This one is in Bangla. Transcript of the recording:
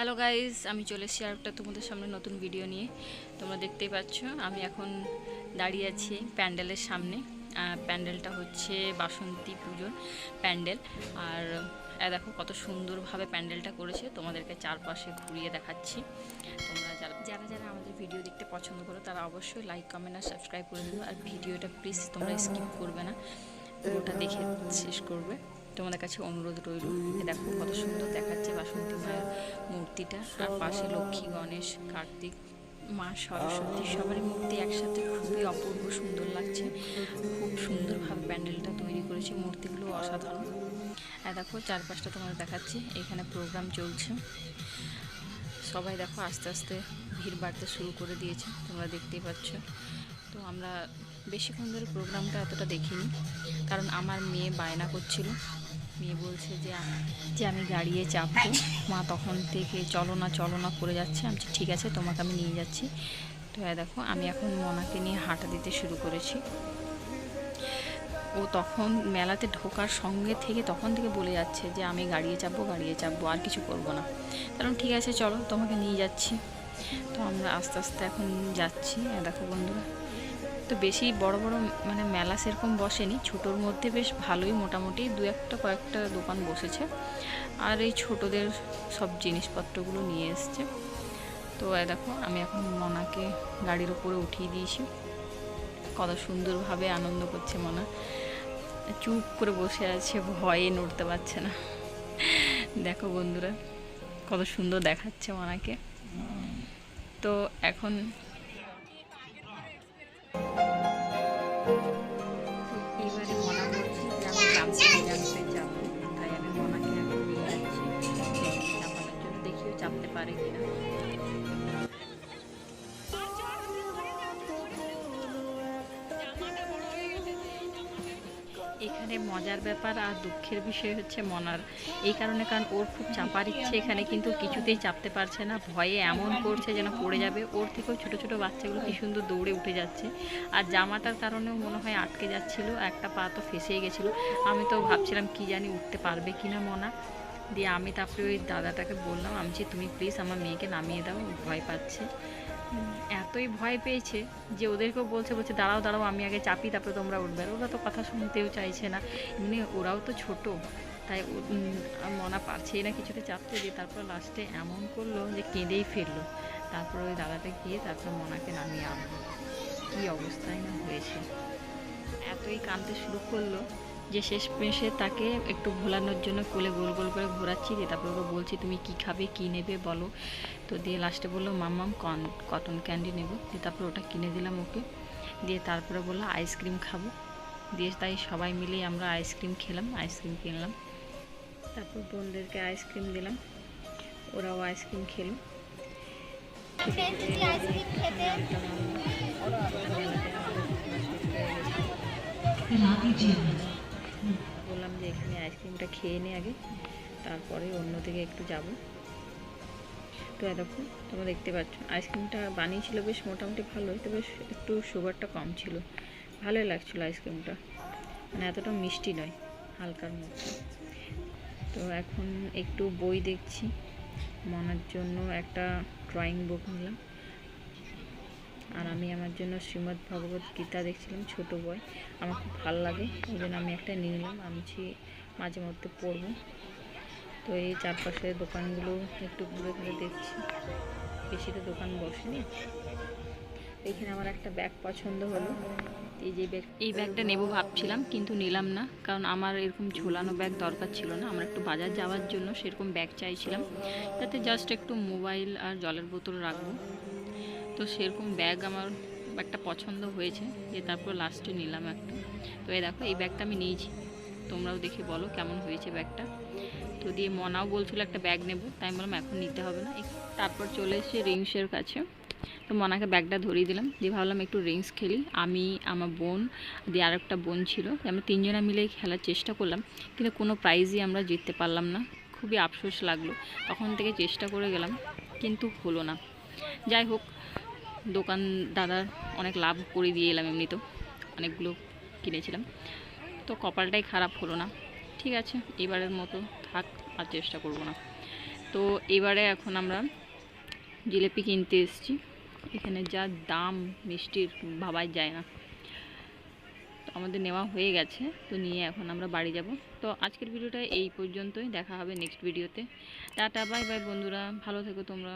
হ্যালো গাইজ আমি চলে এসেছি আর একটা তোমাদের সামনে নতুন ভিডিও নিয়ে। তোমরা দেখতেই পাচ্ছ, আমি এখন দাঁড়িয়ে আছি প্যান্ডেলের সামনে। প্যান্ডেলটা হচ্ছে বাসন্তী পুজোর প্যান্ডেল। আর দেখো কত সুন্দরভাবে প্যান্ডেলটা করেছে। তোমাদেরকে চারপাশে ঘুরিয়ে দেখাচ্ছি। তোমরা যারা যারা যারা আমাদের ভিডিও দেখতে পছন্দ করো, তারা অবশ্যই লাইক কমেন্ট আর সাবস্ক্রাইব করে দেবো আর ভিডিওটা প্লিজ তোমরা স্কিপ করবে না। পুরোটা দেখে শেষ করবে। তোমাদের কাছে অনুরোধ রইল দেখো কত সুন্দর দেখাচ্ছে বাসন্তী মায়ের মূর্তিটা আর পাশে লক্ষ্মী, গণেশ, কার্তিক, মা, সরস্বতী সবারই মূর্তি একসাথে খুবই অপূর্ব সুন্দর লাগছে। খুব সুন্দরভাবে প্যান্ডেলটা তৈরি করেছে, মূর্তিগুলো অসাধারণ। আর দেখো, চারপাশটা তোমাদের দেখাচ্ছি, এখানে প্রোগ্রাম চলছে। সবাই দেখো, আস্তে আস্তে ভিড় বাড়তে শুরু করে দিয়েছে, তোমরা দেখতেই পাচ্ছ। তো আমরা বেশিক্ষণ ধরে প্রোগ্রামটা এতটা দেখিনি, কারণ আমার মেয়ে বায়না করছিল। মেয়ে বলছে যে যে আমি গাড়িয়ে চাপবো। মা তখন থেকে, চলো না চলো না, করে যাচ্ছে। আমি ঠিক আছে, তোমাকে আমি নিয়ে যাচ্ছি। তো দেখো, আমি এখন মনাকে নিয়ে হাঁটা দিতে শুরু করেছি। ও তখন মেলাতে ঢোকার সঙ্গে থেকে তখন থেকে বলে যাচ্ছে যে, আমি গাড়িয়ে চাপবো গাড়িয়ে চাপবো, আর কিছু করব না। কারণ, ঠিক আছে, চলো, তোমাকে নিয়ে যাচ্ছি। তো আমরা আস্তে আস্তে এখন যাচ্ছি। দেখো বন্ধুরা তো বেশি বড় বড় মানে মেলা সেরকম বসেনি। ছোটোর মধ্যে বেশ ভালোই মোটামুটি দু একটা, কয়েকটা দোকান বসেছে। আর এই ছোটোদের সব জিনিসপত্রগুলো নিয়ে এসছে। তো দেখো, আমি এখন মনাকে গাড়ির উপরে উঠিয়ে দিয়েছি। কত সুন্দরভাবে আনন্দ করছে মনা। চুপ করে বসে আছে, ভয়ে নড়তে পারছে না। দেখো বন্ধুরা, কত সুন্দর দেখাচ্ছে মনাকে। তো এখন চাপতে পারে কিনা। এখানে মজার ব্যাপার আর দুঃখের বিষয় হচ্ছে মনার। এই কারণে কারণ ওর খুব চাপার ইচ্ছে, এখানে কিন্তু কিছুতেই চাপতে পারছে না। ভয়ে এমন করছে যেন পড়ে যাবে। ওর থেকেও ছোট ছোট বাচ্চাগুলো কি সুন্দর দৌড়ে উঠে যাচ্ছে। আর জামাটার কারণেও মনে হয় আটকে যাচ্ছিল। একটা পা তো ফেসেই গেছিল। আমি তো ভাবছিলাম কি জানি উঠতে পারবে কি না মনা। দিয়ে আমি তারপরে ওই দাদাটাকে বললাম, আমি যে তুমি প্লিজ আমার মেয়েকে নামিয়ে দাও ভয় পাচ্ছে। এতই ভয় পেয়েছে যে ওদেরকেও বলছে বলছে, দাঁড়াও দাঁড়াও, আমি আগে চাপি, তারপরে তোমরা উঠবে। ওরা তো কথা শুনতেও চাইছে না। এমনি ওরাও তো ছোট, তাই মনা পারছেই না কিছুতে চাপতে দিয়ে তারপর লাস্টে এমন করল যে কেঁদেই ফেলল। তারপর ওই দাদাটা গিয়ে তারপর মনাকে নামিয়ে আনলো। কী অবস্থায় না হয়েছে। এতই কাঁদতে শুরু করল। যে শেষ মেশে তাকে একটু ভোলানোর জন্য কোলে গোল গোল করে ঘোরাচ্ছি দিয়ে তারপর ওকে বলছি তুমি কি খাবে কি নেবে বলো তো দিয়ে লাস্টে বলল মাম্মাম কন কটন ক্যান্ডি নেব দিয়ে তারপর ওটা কিনে দিলাম ওকে দিয়ে তারপরে বলল আইসক্রিম খাব দিয়ে তাই সবাই মিলে আমরা আইসক্রিম খেলাম আইসক্রিম কিনলাম তারপর বোনদেরকে আইসক্রিম দিলাম ওরাও আইসক্রিম খেলো খেতে খেয়ে নে আগে। তারপরে অন্যদিকে একটু যাব। তো এতক্ষণ তোমরা দেখতে পাচ্ছ, আইসক্রিমটা বানিয়েছিল বেশ মোটামুটি ভালোই তবে একটু সুগারটা কম ছিল। ভালোই লাগছিল আইসক্রিমটা। মানে এতটা মিষ্টি নয়, হালকার মধ্যে। তো এখন একটু বই দেখছি। মনার জন্য একটা ড্রয়িং বুক নিলাম। আর আমি আমার জন্য শ্রীমদ্ ভগবত গীতা দেখছিলাম, ছোট বই। আমার খুব ভালো লাগে, ওই জন্য আমি একটা নিলাম। আমি মাঝে মধ্যে পড়ব তো এই চারপাশের দোকানগুলো একটু ঘুরে ঘুরে দেখছি। বেশি তো দোকান বসেনি। এখানে আমার একটা ব্যাগ পছন্দ হলো। এই যে ব্যাগ এই ব্যাগটা নেব ভাবছিলাম, কিন্তু নিলাম না। কারণ আমার এরকম ঝোলানো ব্যাগ দরকার ছিল না। আমার একটু বাজার যাওয়ার জন্য সেরকম ব্যাগ চাইছিলাম। তাতে জাস্ট একটু মোবাইল আর জলের বোতল রাখব। তো সেরকম ব্যাগ আমার একটা পছন্দ হয়েছে। যে তারপর লাস্টে নিলাম একটা। তো এই দেখো, এই ব্যাগটা আমি নিয়েছি। তোমরাও দেখে বলো কেমন হয়েছে ব্যাগটা। তো দিয়ে মনাও বলছিল একটা ব্যাগ নেব, তাই বললাম এখন নিতে হবে না। তারপর চলে এসেছি রিংসের কাছে। তো মনাকে ব্যাগটা ধরিয়ে দিলাম, দিয়ে ভাবলাম একটু রিংস খেলি। আমি, আমার বোন, দিয়ে আর একটা বোন ছিল। আমরা তিনজনা মিলেই খেলার চেষ্টা করলাম, কিন্তু কোনো প্রাইজই আমরা জিততে পারলাম না। খুবই আফসোস লাগল। তখন থেকে চেষ্টা করে গেলাম, কিন্তু হলো না। যাই হোক, দোকান দাদার অনেক লাভ করে দিয়ে এলাম এমনি তো অনেকগুলো কিনেছিলাম। তো কপালটাই খারাপ হলো না। ঠিক আছে, এবারের মতো থাক, আর চেষ্টা করব না। তো এবারে এখন আমরা জিলেপি কিনতে এসেছি। এখানে যা দাম মিষ্টির ভাবাই যায় না। তো আমাদের নেওয়া হয়ে গেছে, তো নিয়ে এখন আমরা বাড়ি যাব। তো আজকের ভিডিওটা এই পর্যন্তই, দেখা হবে নেক্সট ভিডিওতে টাটা বাই বাই বন্ধুরা। ভালো থেকো তোমরা।